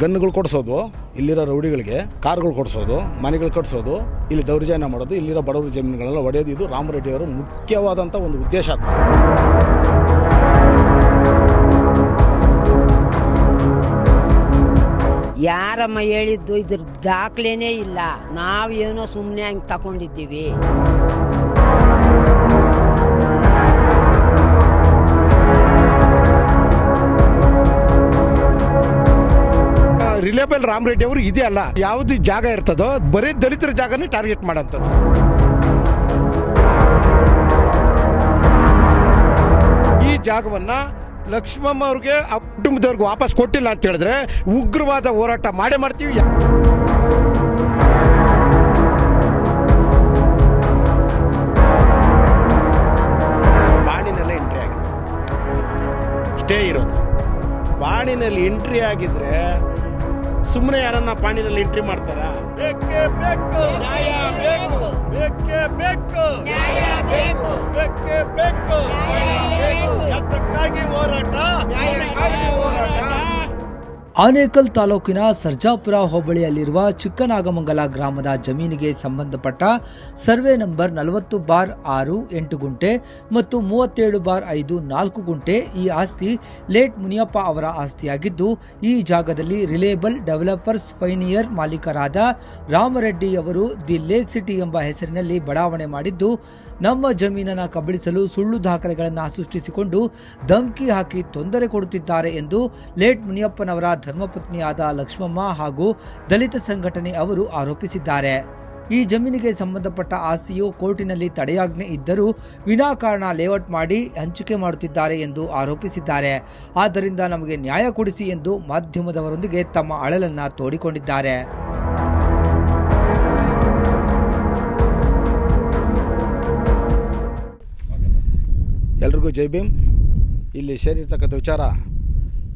ಗನ್ನುಗಳು ಕೊಡಿಸೋದು, ಇಲ್ಲಿರೋ ರೌಡಿಗಳಿಗೆ ಕಾರ್ಗಳು ಕೊಡಿಸೋದು, ಮನೆಗಳು ಕಟ್ಸೋದು, ಇಲ್ಲಿ ದೌರ್ಜನ್ಯ ಮಾಡೋದು, ಇಲ್ಲಿರೋ ಬಡವರ ಜಮೀನುಗಳೆಲ್ಲ ಒಡೆಯೋದು, ಇದು ರಾಮರೆಡ್ಡಿಯವರು ಮುಖ್ಯವಾದಂಥ ಒಂದು ಉದ್ದೇಶ ಯಾರಮ್ಮ ಹೇಳಿದ್ದು ಇದ್ರ ದಾಖಲೆನೇ ಇಲ್ಲ. ನಾವೇನೋ ಸುಮ್ಮನೆ ಹಂಗೆ ತಗೊಂಡಿದ್ದೀವಿ ರಿಲೇಬಲ್ ರಾಮರೆಡ್ಡಿ ಅವರು ಇದೇ ಅಲ್ಲ, ಯಾವ್ದು ಜಾಗ ಇರ್ತದೋ ಬರೀ ದಲಿತರ ಜಾಗನೇ ಟಾರ್ಗೆಟ್ ಮಾಡೋಂಥದ್ದು ಈ ಜಾಗವನ್ನ ಲಕ್ಷ್ಮಮ್ಮ ಅವ್ರಿಗೆ ಕುಟುಂಬದವ್ರಿಗೆ ವಾಪಸ್ ಕೊಟ್ಟಿಲ್ಲ ಅಂತ ಹೇಳಿದ್ರೆ ಉಗ್ರವಾದ ಹೋರಾಟ ಮಾಡೇ ಮಾಡ್ತೀವಿ. ಬಾಣಿನೆಲ್ಲ ಎಂಟ್ರಿ ಆಗಿದೆ. ಸ್ಟೇ ಇರೋದು. ಬಾಣಿನಲ್ಲಿ ಎಂಟ್ರಿ ಆಗಿದ್ರೆ ಸುಮ್ಮನೆ ಯಾರನ್ನ ಪಾಣಿನಲ್ಲಿ ಎಂಟ್ರಿ ಮಾಡ್ತಾರ? ಬೇಕೇ ಬೇಕು. ನ್ಯಾಯ ಬೇಕು. ಬೇಕೇ ಬೇಕು. ನ್ಯಾಯ ಬೇಕು. ಬೇಕೇ ಬೇಕು. ಎತ್ತಕ್ಕಾಗಿ ಹೋರಾಟ. ನ್ಯಾಯಕ್ಕಾಗಿ ಹೋರಾಟ. ಆನೇಕಲ್ ತಾಲೂಕಿನ ಸರ್ಜಾಪುರ ಹೋಬಳಿಯಲ್ಲಿರುವ ಚಿಕ್ಕನಾಗಮಂಗಲ ಗ್ರಾಮದ ಜಮೀನಿಗೆ ಸಂಬಂಧಪಟ್ಟ ಸರ್ವೆ ನಂಬರ್ ನಲವತ್ತು ಬಾರ್ ಆರು ಎಂಟು ಗುಂಟೆ ಮತ್ತು ಮೂವತ್ತೇಳು ಬಾರ್ ಐದು ನಾಲ್ಕು ಗುಂಟೆ ಈ ಆಸ್ತಿ ಲೇಟ್ ಮುನಿಯಪ್ಪ ಅವರ ಆಸ್ತಿಯಾಗಿದ್ದು, ಈ ಜಾಗದಲ್ಲಿ ರಿಲೇಬಲ್ ಡೆವಲಪರ್ಸ್ ಫೈನಿಯರ್ ಮಾಲೀಕರಾದ ರಾಮರೆಡ್ಡಿ ಅವರು ದಿ ಲೇಕ್ ಸಿಟಿ ಎಂಬ ಹೆಸರಿನಲ್ಲಿ ಬಡಾವಣೆ ಮಾಡಿದ್ದು, ನಮ್ಮ ಜಮೀನನ್ನು ಕಬಳಿಸಲು ಸುಳ್ಳು ದಾಖಲೆಗಳನ್ನು ಸೃಷ್ಟಿಸಿಕೊಂಡು ಧಮಕಿ ಹಾಕಿ ತೊಂದರೆ ಕೊಡುತ್ತಿದ್ದಾರೆ ಎಂದು ಲೇಟ್ ಮುನಿಯಪ್ಪನವರ ಧರ್ಮಪತ್ನಿಯಾದ ಲಕ್ಷ್ಮಮ್ಮ ಹಾಗೂ ದಲಿತ ಸಂಘಟನೆ ಅವರು ಆರೋಪಿಸಿದ್ದಾರೆ. ಈ ಜಮೀನಿಗೆ ಸಂಬಂಧಪಟ್ಟ ಆಸ್ತಿಯು ಕೋರ್ಟಿನಲ್ಲಿ ತಡೆಯಾಜ್ಞೆ ಇದ್ದರೂ ವಿನಾಕಾರಣ ಲೇಔಟ್ ಮಾಡಿ ಹಂಚಿಕೆ ಮಾಡುತ್ತಿದ್ದಾರೆ ಎಂದು ಆರೋಪಿಸಿದ್ದಾರೆ. ಆದ್ದರಿಂದ ನಮಗೆ ನ್ಯಾಯ ಕೊಡಿಸಿ ಎಂದು ಮಾಧ್ಯಮದವರೊಂದಿಗೆ ತಮ್ಮ ಅಳಲನ್ನ ತೋಡಿಕೊಂಡಿದ್ದಾರೆ. ಎಲ್ರಿಗೂ ಜೈ ಭೀಮ್. ಇಲ್ಲಿ ಸೇರಿರ್ತಕ್ಕಂಥ ವಿಚಾರ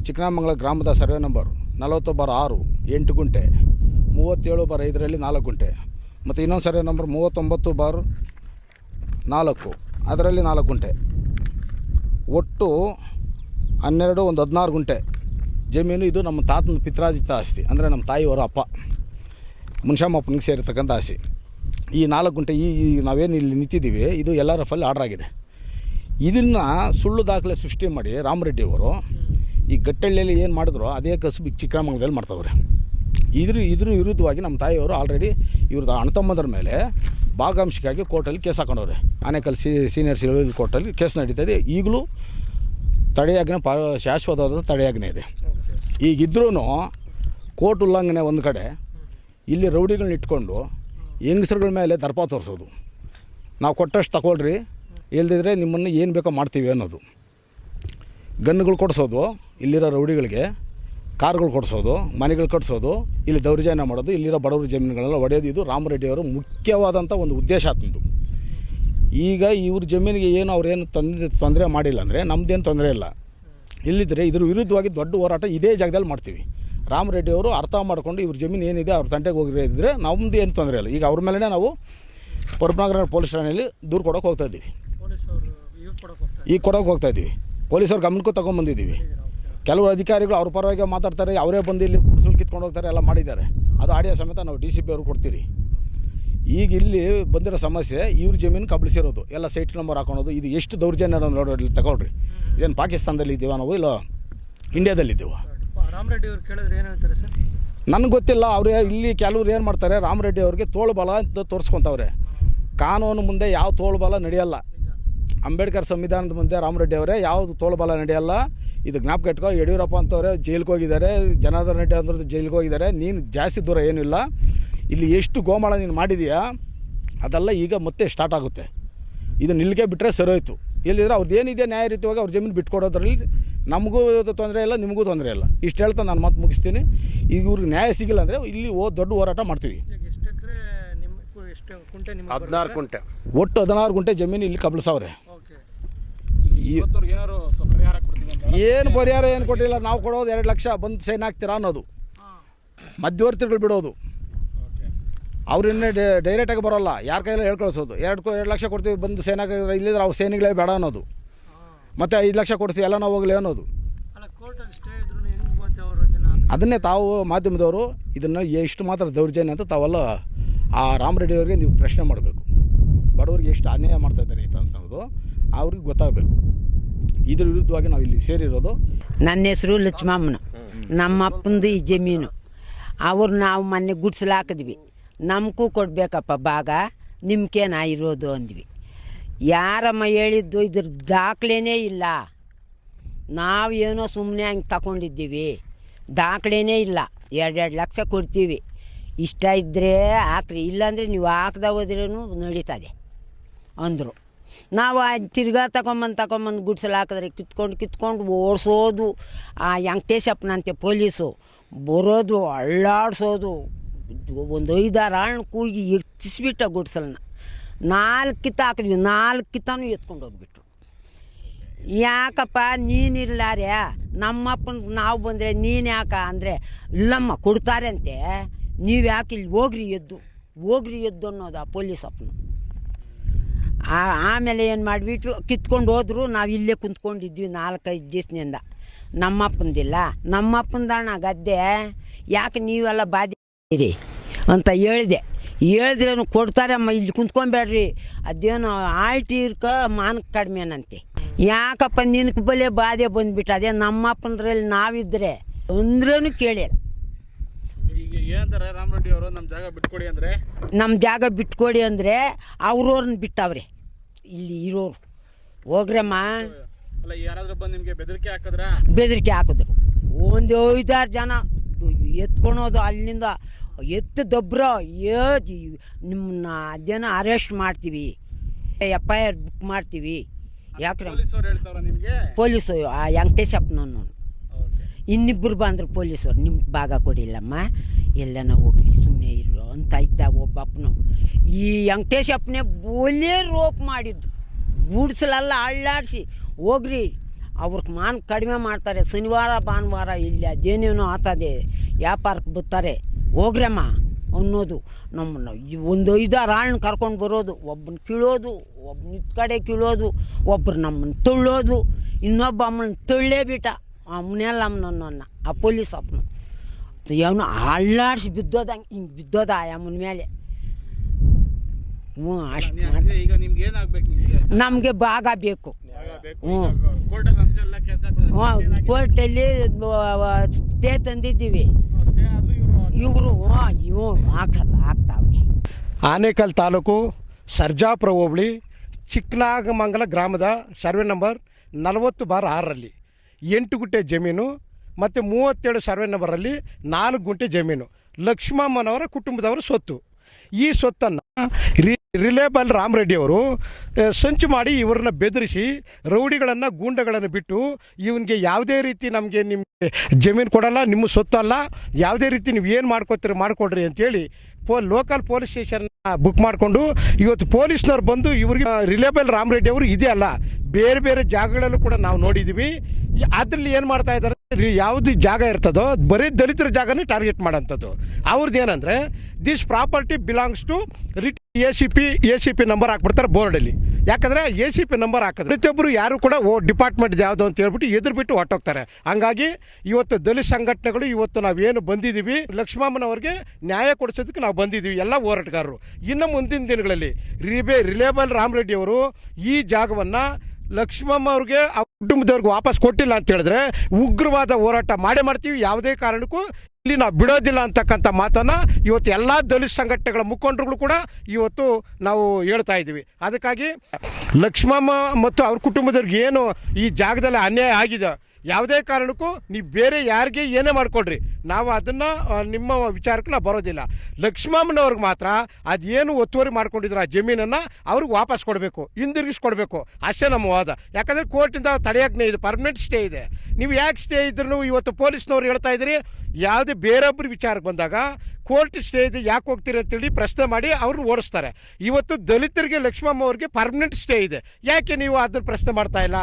ಚಿಕ್ಕನಾಮಂಗಲ ಗ್ರಾಮದ ಸರ್ವೆ ನಂಬರ್ ನಲವತ್ತು ಬಾರ್ ಆರು ಎಂಟು ಗುಂಟೆ, ಮೂವತ್ತೇಳು ಬಾರ್ ಐದರಲ್ಲಿ ನಾಲ್ಕು ಗುಂಟೆ, ಮತ್ತು ಇನ್ನೊಂದು ಸರ್ವೆ ನಂಬರ್ ಮೂವತ್ತೊಂಬತ್ತು ಬಾರ್ ನಾಲ್ಕು, ಅದರಲ್ಲಿ ನಾಲ್ಕು ಗುಂಟೆ. ಒಟ್ಟು ಹನ್ನೆರಡು, ಒಂದು ಹದಿನಾರು ಗುಂಟೆ. ಜಮೀನು ಇದು ನಮ್ಮ ತಾತನ ಪಿತ್ರಾಜಿತ ಆಸ್ತಿ, ಅಂದರೆ ನಮ್ಮ ತಾಯಿಯವರ ಅಪ್ಪ ಮುನ್ಷಾಮಪ್ಪನಿಗೆ ಸೇರಿರ್ತಕ್ಕಂಥ ಆಸೆ ಈ ನಾಲ್ಕು ಗುಂಟೆ ಈ ನಾವೇನು ಇಲ್ಲಿ ನಿಂತಿದ್ದೀವಿ, ಇದು ಎಲ್ಲ ರಫಲ್ಲಿ ಆರ್ಡ್ರ್ ಆಗಿದೆ. ಇದನ್ನು ಸುಳ್ಳು ದಾಖಲೆ ಸೃಷ್ಟಿ ಮಾಡಿ ರಾಮರೆಡ್ಡಿ ಅವರು ಈ ಗಟ್ಟಳ್ಳಿಯಲ್ಲಿ ಏನು ಮಾಡಿದ್ರು, ಅದೇ ಕಸಬು ಚಿಕ್ಕಮಂಗ್ಳದಲ್ಲಿ ಮಾಡ್ತಾವ್ರೆ. ಇದ್ರ ಇದ್ರ ವಿರುದ್ಧವಾಗಿ ನಮ್ಮ ತಾಯಿಯವರು ಆಲ್ರೆಡಿ ಇವ್ರದ್ದು ಅಣ್ಣತಮ್ಮಂದ್ರ ಮೇಲೆ ಭಾಗಾಂಶಕ್ಕಾಗಿ ಕೋರ್ಟಲ್ಲಿ ಕೇಸ್ ಹಾಕೊಂಡವ್ರೆ. ಆನೇಕಲ್ ಸಿ, ಸೀನಿಯರ್ ಸಿವಿಲ್ ಕೋರ್ಟಲ್ಲಿ ಕೇಸ್ ನಡೀತದೆ ಈಗಲೂ ತಡೆಯಾಜ್ಞೆ ಪ, ಶಾಶ್ವತವಾದ ತಡೆಯಾಜ್ಞೆ ಇದೆ. ಈಗಿದ್ರೂ ಕೋರ್ಟ್ ಉಲ್ಲಂಘನೆ ಒಂದು ಕಡೆ, ಇಲ್ಲಿ ರೌಡಿಗಳನ್ನ ಇಟ್ಕೊಂಡು ಹೆಂಗಸ್ರುಗಳ ಮೇಲೆ ದರ್ಪ ತೋರಿಸೋದು. ನಾವು ಕೊಟ್ಟಷ್ಟು ತಗೊಳ್ರಿ ಇಲ್ದಿದ್ರೆ ನಿಮ್ಮನ್ನು ಏನು ಬೇಕೋ ಮಾಡ್ತೀವಿ ಅನ್ನೋದು. ಗನ್ಗಳು ಕೊಡಿಸೋದು. ಇಲ್ಲಿರೋ ರೌಡಿಗಳಿಗೆ ಕಾರ್ಗಳು ಕೊಡಿಸೋದು ಮನೆಗಳು ಕಟ್ಸೋದು ಇಲ್ಲಿ ದೌರ್ಜನ್ಯ ಮಾಡೋದು ಇಲ್ಲಿರೋ ಬಡವರ ಜಮೀನುಗಳೆಲ್ಲ ಒಡೆಯೋದು ಇದು ರಾಮರೆಡ್ಡಿಯವರು ಮುಖ್ಯವಾದಂಥ ಒಂದು ಉದ್ದೇಶ ಆತಂದು ಈಗ ಇವ್ರ ಜಮೀನಿಗೆ ಏನು ಅವ್ರೇನು ತೊಂದರೆ ತೊಂದರೆ ಮಾಡಿಲ್ಲ ಅಂದರೆ ನಮ್ಮದೇನು ತೊಂದರೆ ಇಲ್ಲ. ಇಲ್ಲಿದ್ದರೆ ಇದ್ರ ವಿರುದ್ಧವಾಗಿ ದೊಡ್ಡ ಹೋರಾಟ ಇದೇ ಜಾಗದಲ್ಲಿ ಮಾಡ್ತೀವಿ. ರಾಮರೆಡ್ಡಿಯವರು ಅರ್ಥ ಮಾಡಿಕೊಂಡು ಇವ್ರ ಜಮೀನು ಏನಿದೆ ಅವ್ರ ತಂಟೆಗೆ ಹೋಗಿರೋದಿದ್ರೆ ನಮ್ಮದು ಏನು ತೊಂದರೆ ಇಲ್ಲ. ಈಗ ಅವ್ರ ಮೇಲೇ ನಾವು ಪರಮನಗರ ಪೊಲೀಸ್ ಠಾಣೆಯಲ್ಲಿ ದೂರು ಕೊಡೋಕೆ ಹೋಗ್ತಾ ಇದ್ದೀವಿ. ಈಗ ಕೊಡೋಕೆ ಹೋಗ್ತಾ ಇದ್ದೀವಿ. ಪೊಲೀಸವ್ರ ಗಮನಕ್ಕೂ ತೊಗೊಂಬಂದಿದ್ದೀವಿ ಕೆಲವು ಅಧಿಕಾರಿಗಳು ಅವ್ರ ಪರವಾಗಿ ಮಾತಾಡ್ತಾರೆ ಅವರೇ ಬಂದು ಇಲ್ಲಿ ಗುಡ್ಸಲು ಕಿತ್ಕೊಂಡು ಹೋಗ್ತಾರೆ ಎಲ್ಲ ಮಾಡಿದ್ದಾರೆ. ಅದು ಆಡಿಯೋ ಸಮೇತ ನಾವು ಡಿ ಸಿ ಪಿ ಅವ್ರಿಗೆ ಕೊಡ್ತೀರಿ. ಈಗ ಇಲ್ಲಿ ಬಂದಿರೋ ಸಮಸ್ಯೆ ಇವ್ರ ಜಮೀನು ಕಬಳಿಸಿರೋದು. ಎಲ್ಲ ಸೈಟ್ ನಂಬರ್ ಹಾಕೊಳೋದು. ಇದು ಎಷ್ಟು ದೌರ್ಜನ್ಯ ನೋಡ್ರಿ ಇಲ್ಲಿ ತಗೊಳ್ರಿ. ಇದೇನು ಪಾಕಿಸ್ತಾನದಲ್ಲಿ ಇದ್ದೀವ ನಾವು ಇಲ್ಲ ಇಂಡಿಯಾದಲ್ಲಿ ಇದ್ದೀವ ರಾಮರೆಡ್ಡಿ ಅವ್ರು ಕೇಳಿದ್ರೆ ಏನು ಹೇಳ್ತಾರೆ ಸರ್? ನನಗೆ ಗೊತ್ತಿಲ್ಲ ಅವರೇ ಇಲ್ಲಿ ಕೆಲವ್ರು ಏನು ಮಾಡ್ತಾರೆ ರಾಮರೆಡ್ಡಿ ಅವ್ರಿಗೆ ತೋಳುಬಲ ಅಂತ ತೋರಿಸ್ಕೊತವ್ರೆ. ಕಾನೂನು ಮುಂದೆ ಯಾವ ತೋಳುಬಲ ನಡೆಯಲ್ಲ. ಅಂಬೇಡ್ಕರ್ ಸಂವಿಧಾನದ ಮುಂದೆ ರಾಮರೆಡ್ಡಿ ಅವರೇ ಯಾವುದು ತೋಳುಬಲ ನಡೆಯಲ್ಲ ಇದು ಜ್ಞಾಪಕ ಇಟ್ಕೋ ಯಡಿಯೂರಪ್ಪ ಅಂತವ್ರೆ ಜೈಲಿಗೆ ಹೋಗಿದ್ದಾರೆ ಜನಾರ್ದನ್ ರೆಡ್ಡಿ ಅಂದ್ರೆ ಜೈಲಿಗೆ ಹೋಗಿದ್ದಾರೆ ನೀನು ಜಾಸ್ತಿ ದೂರ ಏನಿಲ್ಲ ಇಲ್ಲಿ. ಎಷ್ಟು ಗೋಮಾಳ ನೀನು ಮಾಡಿದೀಯಾ ಅದೆಲ್ಲ ಈಗ ಮತ್ತೆ ಸ್ಟಾರ್ಟ್ ಆಗುತ್ತೆ. ಇದು ನಿಲ್ಗೆ ಬಿಟ್ಟರೆ ಸರೋಯ್ತು. ಇಲ್ಲಿದ್ರೆ ಅವ್ರದ್ದು ಏನಿದೆ ನ್ಯಾಯ ರೀತಿಯಾಗಿ ಅವ್ರ ಜಮೀನು ಬಿಟ್ಕೊಡೋದ್ರಲ್ಲಿ ನಮಗೂ ತೊಂದರೆ ಇಲ್ಲ ನಿಮಗೂ ತೊಂದರೆ ಇಲ್ಲ. ಇಷ್ಟು ಹೇಳ್ತಾ ನಾನು ಮತ್ತೆ ಮುಗಿಸ್ತೀನಿ. ಈಗ ಇವ್ರಿಗೆ ನ್ಯಾಯ ಸಿಗಿಲ್ಲ ಅಂದರೆ ಇಲ್ಲಿ ಓ ದೊಡ್ಡ ಹೋರಾಟ ಮಾಡ್ತೀವಿ. ಹದಿನಾರು ಕುಂಟೆ. ಒಟ್ಟು ಹದಿನಾರು ಗುಂಟೆ ಜಮೀನು ಇಲ್ಲಿ ಕಬಳಿಸವ್ರೆ. ಓಕೆ. ಈ- ಏನು ಪರಿಹಾರ ಏನು ಕೊಟ್ಟಿಲ್ಲ ನಾವು ಕೊಡೋದು ಎರಡು ಲಕ್ಷ ಬಂದು ಸೈನ್ ಹಾಕ್ತೀರಾ ಅನ್ನೋದು. ಮಧ್ಯವರ್ತಿಗಳು ಬಿಡೋದು. ಅವ್ರಿನ್ನೇ ಡೈರೆಕ್ಟಾಗಿ ಬರೋಲ್ಲ ಯಾರ ಕೈಯಲ್ಲಿ ಹೇಳ್ಕಳಿಸೋದು. ಎರಡು ಎರಡು ಲಕ್ಷ ಕೊಡ್ತೀವಿ ಬಂದು ಸೈನ್ ಹಾಕಿದ್ರೆ ಇಲ್ಲಿದ್ರೆ ಅವ್ರು ಸೈನಿಗಳೇ ಬೇಡ ಅನ್ನೋದು. ಮತ್ತು ಐದು ಲಕ್ಷ ಕೊಡ್ತೀವಿ ಎಲ್ಲ ನಾವು ಹೋಗಲಿ ಅನ್ನೋದು. ಅದನ್ನೇ? ತಾವು ಮಾಧ್ಯಮದವರು ಇದನ್ನು ಎಷ್ಟು ಮಾತ್ರ ದೌರ್ಜನ್ಯ ಅಂತ ತಾವೆಲ್ಲ ಆ ರಾಮರೆಡ್ಡಿ ಅವರಿಗೆ ನೀವು ಪ್ರಶ್ನೆ ಮಾಡಬೇಕು. ಬಡವರಿಗೆ ಎಷ್ಟು ಅನ್ಯಾಯ ಮಾಡ್ತಾ ಇದ್ದಾರೆ ಅಂತ ಅನ್ನೋದು ಅವ್ರಿಗೆ ಗೊತ್ತಾಗಬೇಕು. ಇದ್ರ ವಿರುದ್ಧವಾಗಿ ನಾವು ಇಲ್ಲಿ ಸೇರಿರೋದು. ನನ್ನ ಹೆಸರು ಲಕ್ಷ್ಮಮ್ಮನ. ನಮ್ಮ ಅಪ್ಪಂದು ಈ ಜಮೀನು. ಅವ್ರು ನಾವು ಮೊನ್ನೆ ಗುಡ್ಸಲು ಹಾಕಿದ್ವಿ. ನಮಗೂ ಕೊಡಬೇಕಪ್ಪ ಭಾಗ ನಿಮ್ಗೇನ ಇರೋದು ಅಂದ್ವಿ. ಯಾರಮ್ಮ ಹೇಳಿದ್ದು ಇದ್ರ ದಾಖಲೆನೇ ಇಲ್ಲ. ನಾವು ಏನೋ ಸುಮ್ಮನೆ ಹಂಗೆ ತಗೊಂಡಿದ್ದೀವಿ ದಾಖಲೆನೇ ಇಲ್ಲ. ಎರಡೆರಡು ಲಕ್ಷ ಕೊಡ್ತೀವಿ. ಇಷ್ಟ ಇದ್ದರೆ ಹಾಕ್ರಿ. ಇಲ್ಲಾಂದರೆ ನೀವು ಹಾಕ್ದ ಹೋದ್ರೂ ನಡೀತದೆ. ಅಂದರು. ನಾವು ಆ ತಿರ್ಗಾ ತಗೊಂಬಂದು ತಗೊಂಬಂದು ಗುಡಿಸಲು ಹಾಕಿದ್ರೆ ಕಿತ್ಕೊಂಡು ಕಿತ್ಕೊಂಡು ಓಡಿಸೋದು. ಆ ವೆಂಕಟೇಶಪ್ಪನಂತೆ ಪೊಲೀಸು ಬರೋದು ಅಳ್ಳಾಡಿಸೋದು ಒಂದು ಐದಾರು ಹಣ್ಣು ಕೂಗಿ ಎತ್ತಿಸ್ಬಿಟ್ಟ ಗುಡ್ಸಲನ್ನ. ನಾಲ್ಕು ಕಿತ್ತ ಹಾಕಿದ್ವಿ. ನಾಲ್ಕು ಕಿತ್ತನೂ ಎತ್ಕೊಂಡು ಹೋಗ್ಬಿಟ್ರು. ಯಾಕಪ್ಪ? ನೀನಿರ್ಲಾರೆ ನಮ್ಮಪ್ಪನ ನಾವು ಬಂದರೆ ನೀನು ಯಾಕ ಅಂದರೆ, ಇಲ್ಲಮ್ಮ ಕೊಡ್ತಾರೆ ಅಂತೆ ನೀವು ಯಾಕೆ ಇಲ್ಲಿ ಹೋಗ್ರಿ ಎದ್ದು. ಹೋಗ್ರಿ ಎದ್ದು ಅನ್ನೋದು ಆ ಪೊಲೀಸ್ ಅಪ್ಪನು ಆ- ಆಮೇಲೆ ಏನು ಮಾಡಿಬಿಟ್ಟು ಕಿತ್ಕೊಂಡು ಹೋದ್ರು, ನಾವು ಇಲ್ಲೇ ಕುಂತ್ಕೊಂಡಿದ್ವಿ ನಾಲ್ಕೈದು ದಿವಸದಿಂದ ನಮ್ಮಪ್ಪಂದಿಲ್ಲ. ನಮ್ಮಪ್ಪಂದಣ್ಣ ಗದ್ದೆ, ಯಾಕೆ ನೀವೆಲ್ಲ ಬಾದಿರಿ ಅಂತ ಹೇಳಿದೆ. ಹೇಳಿದ್ರೇನು ಕೊಡ್ತಾರಮ್ಮ ಇಲ್ಲಿ ಕುಂತ್ಕೊಬೇಡ್ರಿ ಅದೇನು ಆಳ್ತಿ ಇರ್ಕ ಮಾನಕ್ಕೆ ಕಡಿಮೆನಂತೆ. ಯಾಕಪ್ಪ ನಿನಗೆ ಬಲೆ ಬಾಧೆ ಬಂದ್ಬಿಟ್ಟು? ಅದೇ ನಮ್ಮಪ್ಪಂದ್ರಲ್ಲಿ ನಾವಿದ್ರೆ ಅಂದ್ರೇನು ಕೇಳಿಲ್ಲ. ಏನಂತಾರೆ ರಾಮರೆಡ್ಡಿ ಅವರು ನಮ್ಮ ಜಾಗ ಬಿಟ್ಕೊಡಿ ಅಂದ್ರೆ? ನಮ್ಮ ಜಾಗ ಬಿಟ್ಕೊಡಿ ಅಂದರೆ ಅವ್ರವ್ರನ್ನ ಬಿಟ್ಟವ್ರೆ. ಇಲ್ಲಿ ಇರೋರು. ಹೋಗ್ರಮ್ಮ. ಅಲ್ಲ ಯಾರಾದರೂ ಬಂದು ನಿಮಗೆ ಬೆದರಿಕೆ ಹಾಕಿದ್ರ? ಬೆದರಿಕೆ ಹಾಕಿದ್ರು. ಒಂದು ಐದಾರು ಜನ. ಎತ್ಕೊಳೋದು ಅಲ್ಲಿಂದ. ಎತ್ತು ದೊಬ್ರ. ಏ ನಿಮ್ಮನ್ನ ಜನ ಅರೆಸ್ಟ್ ಮಾಡ್ತೀವಿ. ಎಫ್ ಐ ಆರ್ ಬುಕ್ ಮಾಡ್ತೀವಿ. ಯಾಕೆ ಪೊಲೀಸರು ಹೇಳ್ತಾರ ನಿಮಗೆ? ಪೊಲೀಸು ಆ ವೆಂಕಟೇಶಪ್ಪನವನು. ಇನ್ನಿಬ್ಬರು ಬಂದರು ಪೊಲೀಸರು ನಿಮ್ಗೆ ಭಾಗ ಕೊಡಿಲ್ಲಮ್ಮ, ಎಲ್ಲನ ಹೋಗ್ಲಿ ಸುಮ್ಮನೆ ಇರು ಅಂತ ಇದ್ದ ಒಬ್ಬಪ್ಪನು, ಈ ವೆಂಕಟೇಶಪ್ಪನೇ ಬೋಲೇ ರೋಪ್ ಮಾಡಿದ್ದು. ಗೂಡ್ಸಲೆಲ್ಲ ಅಳ್ಳಾಡಿಸಿ, ಹೋಗ್ರಿ ಅವ್ರಿಗೆ ಮಾನ್ ಕಡಿಮೆ ಮಾಡ್ತಾರೆ, ಶನಿವಾರ, ಭಾನುವಾರ ಇಲ್ಲ ಅದೇನೇನೋ ಆತದೆ, ವ್ಯಾಪಾರಕ್ಕೆ ಬರ್ತಾರೆ ಹೋಗ್ರಮ್ಮ ಅನ್ನೋದು. ನಮ್ಮ ಒಂದು ಐದಾರು ಆಳನ್ನ ಕರ್ಕೊಂಡು ಬರೋದು, ಒಬ್ಬನ ಕೀಳೋದು, ಒಬ್ಬನ ಕಡೆ ಕೀಳೋದು ಒಬ್ಬರು ನಮ್ಮನ್ನು ತುಳ್ಳೋದು, ಇನ್ನೊಬ್ಬ ಅಮ್ಮನ ತುಳ್ಳೇ ಬಿಟ್ಟ. ಅವನೆಲ್ಲ ನನ್ನ ಆ ಪೊಲೀಸ್ ಅಪ್ಪನು ಅವನು ಅಳ್ಳಾಡ್ಸಿ ಬಿದ್ದೋದಂಗೆ ಹಿಂಗೆ ಬಿದ್ದೋದ ಆ ಅಮ್ಮನ ಮೇಲೆ. ಹ್ಞೂ ಅಷ್ಟು ಈಗ ನಿಮ್ಗೆ ಏನಾಗ್ಬೇಕು ನಿಮ್ಗೆ ನಮಗೆ ಭಾಗ ಬೇಕು. ಹ್ಞೂ. ಕೋರ್ಟಲ್ಲಿ ಹ್ಞೂ ಸ್ಟೇ ತಂದಿದ್ದೀವಿ ಇವರು ಇವರು ಇವು ಆಗ್ತಾ ಆಗ್ತಾವ್ರಿ. ಆನೇಕಲ್ ತಾಲೂಕು ಸರ್ಜಾಪುರ ಹೋಬಳಿ ಚಿಕ್ಕನಾಗಮಂಗಲ ಗ್ರಾಮದ ಸರ್ವೆ ನಂಬರ್ ನಲವತ್ತು ಬಾರ್ ಆರರಲ್ಲಿ. ಎಂಟು ಗುಂಟೆ ಜಮೀನು ಮತ್ತು ಮೂವತ್ತೇಳು ಸರ್ವೆ ನಂಬರಲ್ಲಿ ನಾಲ್ಕು ಗುಂಟೆ ಜಮೀನು. ಲಕ್ಷ್ಮಮ್ಮನವರ ಕುಟುಂಬದವರ ಸ್ವತ್ತು. ಈ ಸ್ವತ್ತನ್ನು ರಿ ರಿಲೇಬಲ್ ರಾಮ್ ಅವರು ಆ, ಸಂಚು ಮಾಡಿ ಇವ್ರನ್ನ ಬೆದರಿಸಿ ರೌಡಿಗಳನ್ನು ಗೂಂಡಗಳನ್ನು ಬಿಟ್ಟು ಇವನಿಗೆ ಯಾವುದೇ ರೀತಿ ನಮಗೆ ನಿಮಗೆ ಜಮೀನು ಕೊಡಲ್ಲ ನಿಮ್ಮ ಸೊತ್ತಲ್ಲ ಯಾವುದೇ ರೀತಿ ನೀವು ಏನು ಮಾಡ್ಕೋತೀರಿ ಮಾಡ್ಕೊಡ್ರಿ ಅಂತೇಳಿ ಪೋ ಲೋಕಲ್ ಪೊಲೀಸ್ ಸ್ಟೇಷನ್ ಬುಕ್ ಮಾಡಿಕೊಂಡು ಇವತ್ತು ಪೊಲೀಸ್ನವ್ರು ಬಂದು ಇವ್ರಿಗೆ ರಿಲೇಬಲ್ ರಾಮರೆಡ್ಡಿ ಅವರು ಇದೆಯಲ್ಲ ಬೇರೆ ಬೇರೆ ಜಾಗಗಳಲ್ಲೂ ಕೂಡ ನಾವು ನೋಡಿದ್ದೀವಿ ಅದ್ರಲ್ಲಿ ಏನು ಮಾಡ್ತಾ ಇದ್ದಾರೆ ಯಾವುದು ಜಾಗ ಇರ್ತದೋ ಬರೀ ದಲಿತರ ಜಾಗನೇ ಟಾರ್ಗೆಟ್ ಮಾಡೋಂಥದ್ದು ಅವ್ರದ್ದು ಏನಂದರೆ this property belongs to writ A C P A C P number ಹಾಕ್ಬಿಡ್ತಾರೆ ಬೋರ್ಡಲ್ಲಿ. ಯಾಕಂದರೆ ಎ ಸಿ ಪಿ ನಂಬರ್ ಹಾಕಿದ್ರೆ ಪ್ರತಿಯೊಬ್ಬರು ಯಾರು ಕೂಡ, ಓ ಡಿಪಾರ್ಟ್ಮೆಂಟ್ ಯಾವುದು ಅಂತ ಹೇಳ್ಬಿಟ್ಟು ಎದುರು ಬಿಟ್ಟು ಹೊಟ್ಟೋಗ್ತಾರೆ ಹಂಗಾಗಿ, ಇವತ್ತು ದಲಿತ ಸಂಘಟನೆಗಳು, ಇವತ್ತು ನಾವೇನು ಬಂದಿದ್ದೀವಿ ಲಕ್ಷ್ಮಮ್ಮನವ್ರಿಗೆ ನ್ಯಾಯ ಕೊಡಿಸೋದಕ್ಕೆ ನಾವು ಬಂದಿದ್ದೀವಿ ಎಲ್ಲ ಹೋರಾಟಗಾರರು. ಇನ್ನು ಮುಂದಿನ ದಿನಗಳಲ್ಲಿ, ರಿಬೆ ರಿಲೇಬಲ್ ರಾಮರೆಡ್ಡಿಯವರು ಈ ಜಾಗವನ್ನು ಲಕ್ಷ್ಮಮ್ಮ ಅವ್ರಿಗೆ ಆ ಕುಟುಂಬದವ್ರಿಗೆ ವಾಪಸ್ ಕೊಟ್ಟಿಲ್ಲ ಅಂತ ಹೇಳಿದ್ರೆ ಉಗ್ರವಾದ ಹೋರಾಟ ಮಾಡೇ ಮಾಡ್ತೀವಿ. ಯಾವುದೇ ಕಾರಣಕ್ಕೂ ಇಲ್ಲಿ ನಾವು ಬಿಡೋದಿಲ್ಲ ಅಂತಕ್ಕಂಥ ಮಾತನ್ನು ಇವತ್ತು ಎಲ್ಲ ದಲಿತ ಸಂಘಟನೆಗಳ ಮುಖಂಡರುಗಳು ಕೂಡ ಇವತ್ತು ನಾವು ಹೇಳ್ತಾ ಇದ್ದೀವಿ. ಅದಕ್ಕಾಗಿ ಲಕ್ಷ್ಮಮ್ಮ ಮತ್ತು ಅವ್ರ ಕುಟುಂಬದವ್ರಿಗೆ ಏನು ಈ ಜಾಗದಲ್ಲಿ ಅನ್ಯಾಯ ಆಗಿದೆ ಯಾವುದೇ ಕಾರಣಕ್ಕೂ ನೀವು ಬೇರೆ ಯಾರಿಗೆ ಏನೇ ಮಾಡ್ಕೊಳ್ರಿ. ನಾವು ಅದನ್ನು ನಿಮ್ಮ ವಿಚಾರಕ್ಕೆ ನಾವು ಬರೋದಿಲ್ಲ. ಲಕ್ಷ್ಮಮ್ಮನವ್ರಿಗೆ ಮಾತ್ರ ಅದೇನು ಒತ್ತುವರಿ ಮಾಡ್ಕೊಂಡಿದ್ರು ಆ ಜಮೀನನ್ನು ಅವ್ರಿಗೆ ವಾಪಸ್ ಕೊಡಬೇಕು, ಹಿಂದಿರುಗಿಸ್ಕೊಡ್ಬೇಕು. ಅಷ್ಟೇ ನಮ್ಮ ವಾದ. ಯಾಕಂದರೆ ಕೋರ್ಟಿಂದ ತಡೆಯಾಜ್ಞೆ ಇದೆ ಪರ್ಮನೆಂಟ್ ಸ್ಟೇ ಇದೆ. ನೀವು ಯಾಕೆ ಸ್ಟೇ ಇದ್ರೂ ಇವತ್ತು ಪೊಲೀಸ್ನವ್ರು ಹೇಳ್ತಾ ಇದ್ದೀರಿ ಯಾವುದೇ ಬೇರೊಬ್ಬರು ವಿಚಾರಕ್ಕೆ ಬಂದಾಗ ಕೋರ್ಟ್ ಸ್ಟೇ ಇದೆ ಯಾಕೆ ಹೋಗ್ತೀರಿ ಅಂತೇಳಿ ಪ್ರಶ್ನೆ ಮಾಡಿ ಅವ್ರನ್ನ ಓಡಿಸ್ತಾರೆ. ಇವತ್ತು ದಲಿತರಿಗೆ ಲಕ್ಷ್ಮಮ್ಮ ಅವ್ರಿಗೆ ಪರ್ಮನೆಂಟ್ ಸ್ಟೇ ಇದೆ. ಯಾಕೆ ನೀವು ಅದನ್ನ ಪ್ರಶ್ನೆ ಮಾಡ್ತಾ ಇಲ್ಲ?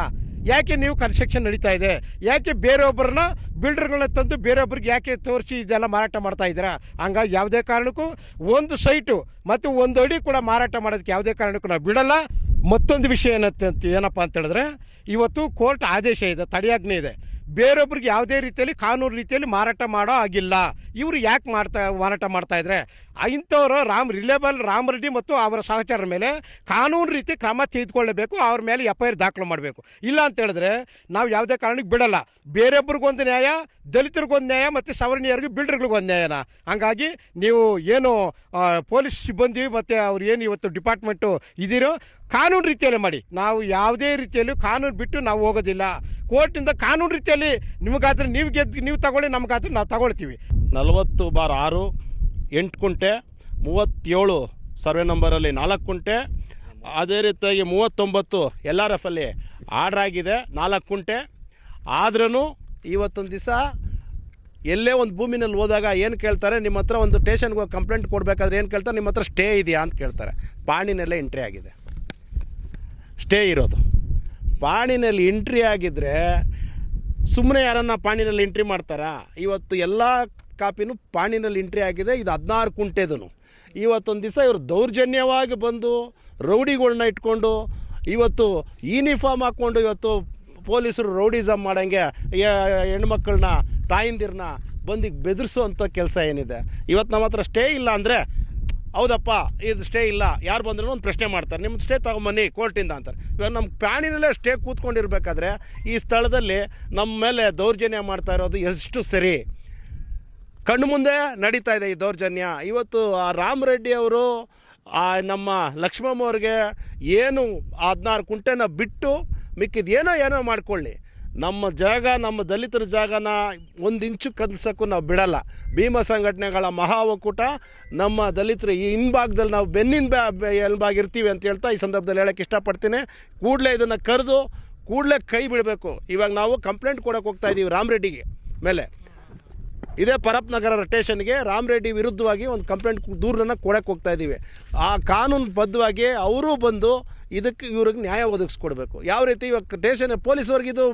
ಯಾಕೆ ನೀವು ಕನ್ಸ್ಟ್ರಕ್ಷನ್ ನಡೀತಾ ಇದೆ? ಯಾಕೆ ಬೇರೊಬ್ಬರನ್ನ ಬಿಲ್ಡರ್ಗಳನ್ನ ತಂದು ಬೇರೊಬ್ಬರಿಗೆ ಯಾಕೆ ತೋರಿಸಿ ಇದೆಲ್ಲ ಮಾರಾಟ ಮಾಡ್ತಾ ಇದ್ದೀರಾ? ಹಂಗಾಗಿ ಯಾವುದೇ ಕಾರಣಕ್ಕೂ ಒಂದು ಸೈಟು ಮತ್ತು ಒಂದು ಅಡಿ ಕೂಡ ಮಾರಾಟ ಮಾಡೋದಕ್ಕೆ ಯಾವುದೇ ಕಾರಣಕ್ಕೂ ನಾವು ಬಿಡಲ್ಲ. ಮತ್ತೊಂದು ವಿಷಯ ಏನಂತ ಏನಪ್ಪ ಅಂತ ಹೇಳಿದ್ರೆ, ಇವತ್ತು ಕೋರ್ಟ್ ಆದೇಶ ಇದೆ, ತಡೆಯಾಜ್ಞೆ ಇದೆ. ಬೇರೊಬ್ರಿಗೆ ಯಾವುದೇ ರೀತಿಯಲ್ಲಿ ಕಾನೂನು ರೀತಿಯಲ್ಲಿ ಮಾರಾಟ ಮಾಡೋ ಆಗಿಲ್ಲ ಇವರು ಯಾಕೆ ಮಾಡ್ತಾ, ಮಾರಾಟ ಮಾಡ್ತಾ ಇದ್ರೆ? ಇಂಥವರು ರಾಮ್ ರಿಲೇಬಲ್ ರಾಮ್ ರೆಡ್ಡಿ ಮತ್ತು ಅವರ ಸಹಚರರ ಮೇಲೆ ಕಾನೂನು ರೀತಿ ಕ್ರಮ ತೆಗೆದುಕೊಳ್ಳಬೇಕು, ಅವ್ರ ಮೇಲೆ ಎಫ್ ಐ ದಾಖಲು ಮಾಡಬೇಕು. ಇಲ್ಲ ಅಂತ ಹೇಳಿದ್ರೆ ನಾವು ಯಾವುದೇ ಕಾರಣಕ್ಕೆ ಬಿಡಲ್ಲ. ಬೇರೊಬ್ರಿಗೊಂದು ನ್ಯಾಯ ದಲಿತರಿಗೊಂದು ನ್ಯಾಯ ಮತ್ತು ಸವರ್ಣೀಯರಿಗೆ ಬಿಲ್ಡರ್ಗಳಿಗೊಂದು ನ್ಯಾಯನ. ಹಾಗಾಗಿ ನೀವು ಏನು ಪೊಲೀಸ್ ಸಿಬ್ಬಂದಿ ಮತ್ತು ಅವ್ರು ಏನು ಇವತ್ತು ಡಿಪಾರ್ಟ್ಮೆಂಟು ಇದ್ದೀರೋ ಕಾನೂನು ರೀತಿಯಲ್ಲಿ ಮಾಡಿ. ನಾವು ಯಾವುದೇ ರೀತಿಯಲ್ಲೂ ಕಾನೂನು ಬಿಟ್ಟು ನಾವು ಹೋಗೋದಿಲ್ಲ. ಕೋರ್ಟಿಂದ ಕಾನೂನು ರೀತಿಯಲ್ಲಿ ನಿಮಗಾದ್ರೆ ನೀವು ಗೆದ್ದು ನೀವು ತಗೊಳ್ಳಿ, ನಮಗಾದ್ರೆ ನಾವು ತಗೊಳ್ತೀವಿ. ನಲವತ್ತು ಬಾರ್ ಆರು, ಎಂಟು ಕುಂಟೆ, ಮೂವತ್ತೇಳು ಸರ್ವೆ ನಂಬರಲ್ಲಿ ನಾಲ್ಕು ಕುಂಟೆ, ಅದೇ ರೀತಿಯಾಗಿ ಮೂವತ್ತೊಂಬತ್ತು ಎಲ್ ಆರ್ ಎಫಲ್ಲಿ ಆರ್ಡ್ರ್ ಆಗಿದೆ, ನಾಲ್ಕು ಕುಂಟೆ. ಆದ್ರೂ ಇವತ್ತೊಂದು ದಿವಸ ಎಲ್ಲೇ ಒಂದು ಭೂಮಿನಲ್ಲಿ ಹೋದಾಗ ಏನು ಕೇಳ್ತಾರೆ, ನಿಮ್ಮ ಹತ್ರ ಒಂದು ಸ್ಟೇಷನ್ಗೆ ಹೋಗಿ ಕಂಪ್ಲೇಂಟ್ ಕೊಡಬೇಕಾದ್ರೆ ಏನು ಕೇಳ್ತಾರೆ, ನಿಮ್ಮ ಹತ್ರ ಸ್ಟೇ ಇದೆಯಾ ಅಂತ ಕೇಳ್ತಾರೆ. ಪಾಣಿನಲ್ಲೇ ಎಂಟ್ರಿ ಆಗಿದೆ. ಸ್ಟೇ ಇರೋದು. ಪಾಣಿನಲ್ಲಿ ಎಂಟ್ರಿ ಆಗಿದ್ದರೆ ಸುಮ್ಮನೆ ಯಾರನ್ನ ಪಾಣಿನಲ್ಲಿ ಎಂಟ್ರಿ ಮಾಡ್ತಾರಾ? ಇವತ್ತು ಎಲ್ಲ ಕಾಪಿನೂ ಪಾಣಿನಲ್ಲಿ ಎಂಟ್ರಿ ಆಗಿದೆ, ಇದು ಹದಿನಾರು ಕುಂಟೆದನು. ಇವತ್ತೊಂದು ದಿವಸ ಇವರು ದೌರ್ಜನ್ಯವಾಗಿ ಬಂದು ರೌಡಿಗಳನ್ನ ಇಟ್ಕೊಂಡು ಇವತ್ತು ಯೂನಿಫಾರ್ಮ್ ಹಾಕ್ಕೊಂಡು ಇವತ್ತು ಪೊಲೀಸರು ರೌಡಿಸಮ್ ಮಾಡೋಂಗೆ ಹೆಣ್ಮಕ್ಳನ್ನ ತಾಯಿಂದಿರನ್ನ ಬಂದು ಬೆದರಿಸೋವಂಥ ಕೆಲಸ ಏನಿದೆ. ಇವತ್ತು ನಮ್ಮ ಹತ್ರ ಸ್ಟೇ ಇಲ್ಲ ಅಂದರೆ ಹೌದಪ್ಪ, ಇದು ಸ್ಟೇ ಇಲ್ಲ. ಯಾರು ಬಂದ್ರೂ ಒಂದು ಪ್ರಶ್ನೆ ಮಾಡ್ತಾರೆ. ನಿಮ್ಮ ಸ್ಟೇ ತಗೊಂಬನ್ನಿ ಕೋರ್ಟಿಂದ ಅಂತಾರೆ. ಇವಾಗ ನಮ್ಮ ಪ್ಯಾಣಿನಲ್ಲೇ ಸ್ಟೇ ಕೂತ್ಕೊಂಡಿರ್ಬೇಕಾದ್ರೆ ಈ ಸ್ಥಳದಲ್ಲಿ ನಮ್ಮ ಮೇಲೆ ದೌರ್ಜನ್ಯ ಮಾಡ್ತಾ ಇರೋದು ಎಷ್ಟು ಸರಿ? ಕಣ್ಣು ಮುಂದೆ ನಡೀತಾ ಇದೆ ಈ ದೌರ್ಜನ್ಯ. ಇವತ್ತು ಆ ರಾಮರೆಡ್ಡಿ ಅವರು, ಆ ನಮ್ಮ ಲಕ್ಷ್ಮಮ್ಮ ಅವ್ರಿಗೆ ಏನು ಹದಿನಾರು ಕುಂಟೆನ ಬಿಟ್ಟು ಮಿಕ್ಕಿದ ಏನೋ ಏನೋ ಮಾಡ್ಕೊಳ್ಳಿ. ನಮ್ಮ ಜಾಗ, ನಮ್ಮ ದಲಿತರ ಜಾಗನ ಒಂದು ಇಂಚು ಕದಲ್ಸೋಕ್ಕೂ ನಾವು ಬಿಡಲ್ಲ. ಭೀಮ ಸಂಘಟನೆಗಳ ಮಹಾ ಒಕ್ಕೂಟ ನಮ್ಮ ದಲಿತರ ಈ ಹಿಂಭಾಗದಲ್ಲಿ ನಾವು ಬೆನ್ನಿನ ಬ್ಯಾ ಬೆ- ಅಂತ ಹೇಳ್ತಾ ಈ ಸಂದರ್ಭದಲ್ಲಿ ಹೇಳೋಕ್ಕೆ ಇಷ್ಟಪಡ್ತೀನಿ. ಕೂಡಲೇ ಇದನ್ನು ಕರೆದು, ಕೂಡಲೇ ಕೈ ಬಿಡಬೇಕು. ಇವಾಗ ನಾವು ಕಂಪ್ಲೇಂಟ್ ಕೊಡೋಕೆ ಹೋಗ್ತಾ ಇದ್ದೀವಿ ರಾಮರೆಡ್ಡಿಗೆ ಮೇಲೆ. ಇದೇ ಪರಪ್ನಗರ ರಾಮ್ ರೆಡ್ಡಿ ವಿರುದ್ಧವಾಗಿ ಒಂದು ಕಂಪ್ಲೇಂಟ್ ದೂರನ್ನು ಕೊಡಕ್ಕೆ ಹೋಗ್ತಾ ಇದ್ದೀವಿ. ಆ ಕಾನೂನು ಬದ್ಧವಾಗಿ ಅವರೂ ಬಂದು ಇದಕ್ಕೆ ಇವ್ರಿಗೆ ನ್ಯಾಯ ಒದಗಿಸ್ಕೊಡ್ಬೇಕು. ಯಾವ ರೀತಿ ಇವಾಗ ಟೇಷನ್ ಪೊಲೀಸವ್ರಿಗೆ ಇದು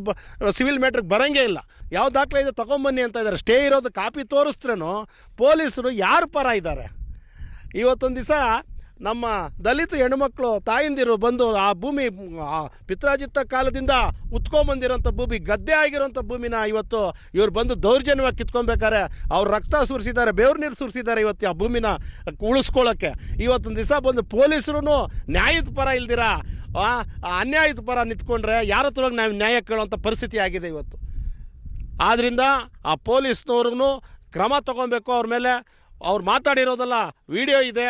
ಸಿವಿಲ್ ಮ್ಯಾಟ್ರಿಗೆ ಬರೋಂಗೇ ಇಲ್ಲ. ಯಾವ ದಾಖಲೆ ಇದೆ ತೊಗೊಂಬನ್ನಿ ಅಂತ ಇದ್ದಾರೆ. ಸ್ಟೇ ಇರೋದು ಕಾಪಿ ತೋರಿಸ್ತ್ರೂ ಪೊಲೀಸರು ಯಾರು ಪರ ಇದ್ದಾರೆ? ಇವತ್ತೊಂದು ದಿವಸ ನಮ್ಮ ದಲಿತ ಹೆಣ್ಮಕ್ಳು ತಾಯಿಂದಿರು ಬಂದು ಆ ಭೂಮಿ ಪಿತ್ರಾಜಿತ್ತ ಕಾಲದಿಂದ ಉತ್ಕೊಂಬಂದಿರೋಂಥ ಭೂಮಿ, ಗದ್ದೆ ಆಗಿರೋಂಥ ಭೂಮಿನ ಇವತ್ತು ಇವ್ರು ಬಂದು ದೌರ್ಜನ್ಯವಾಗಿ ಕಿತ್ಕೊಬೇಕಾರೆ ಅವ್ರು ರಕ್ತ ಸುರಿಸಿದ್ದಾರೆ, ಬೇವ್ರ ನೀರು ಸುರಿಸಿದ್ದಾರೆ ಇವತ್ತು ಆ ಭೂಮಿನ ಉಳಿಸ್ಕೊಳ್ಳೋಕ್ಕೆ ಇವತ್ತೊಂದು ದಿವಸ ಬಂದು ಪೊಲೀಸರು ನ್ಯಾಯದ ಪರ ಇಲ್ದಿರ ಅನ್ಯಾಯದ ಪರ ನಿಂತ್ಕೊಂಡ್ರೆ ಯಾರ ಹತ್ರ ನಾವು ನ್ಯಾಯ ಕೇಳೋಂಥ ಪರಿಸ್ಥಿತಿ ಆಗಿದೆ ಇವತ್ತು. ಆದ್ದರಿಂದ ಆ ಪೊಲೀಸ್ನವ್ರಿಗೂ ಕ್ರಮ ತಗೊಬೇಕು ಅವ್ರ ಮೇಲೆ. ಅವ್ರು ಮಾತಾಡಿರೋದಲ್ಲ, ವಿಡಿಯೋ ಇದೆ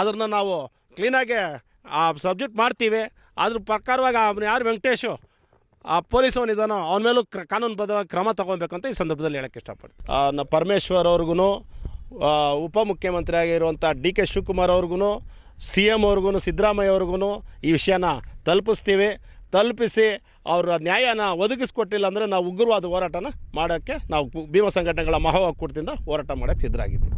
ಅದನ್ನು ನಾವು ಕ್ಲೀನಾಗಿ ಆ ಸಬ್ಜೆಕ್ಟ್ ಮಾಡ್ತೀವಿ. ಅದ್ರ ಪ್ರಕಾರವಾಗಿ ಅವನು ಯಾರು ವೆಂಕಟೇಶು, ಆ ಪೊಲೀಸ್ ಅವನಿದಾನೋ ಅವನ ಮೇಲೂ ಕ್ರ ಕಾನೂನುಬದ್ಧವಾಗಿ ಕ್ರಮ ತಗೊಬೇಕಂತ ಈ ಸಂದರ್ಭದಲ್ಲಿ ಹೇಳೋಕ್ಕೆ ಇಷ್ಟಪಡ್ತೀನಿ. ನ ಪರಮೇಶ್ವರ್ ಅವ್ರಿಗೂ ಉಪಮುಖ್ಯಮಂತ್ರಿ ಆಗಿರುವಂಥ ಡಿ ಕೆ ಶಿವಕುಮಾರ್ ಅವ್ರಿಗೂ ಸಿ ಎಂ ಅವ್ರಿಗೂ ಸಿದ್ದರಾಮಯ್ಯ ಅವ್ರಿಗೂ ಈ ವಿಷಯನ ತಲುಪಿಸ್ತೀವಿ. ತಲುಪಿಸಿ ಅವರ ನ್ಯಾಯನ ಒದಗಿಸ್ಕೊಟ್ಟಿಲ್ಲ ಅಂದರೆ ನಾವು ಉಗ್ರವಾದ ಹೋರಾಟನ ಮಾಡೋಕ್ಕೆ ನಾವು ಭೀಮ ಸಂಘಟನೆಗಳ ಮಹಾ ಹೋರಾಟ ಮಾಡೋಕ್ಕೆ ಸಿದ್ಧರಾಗಿದ್ದೀವಿ.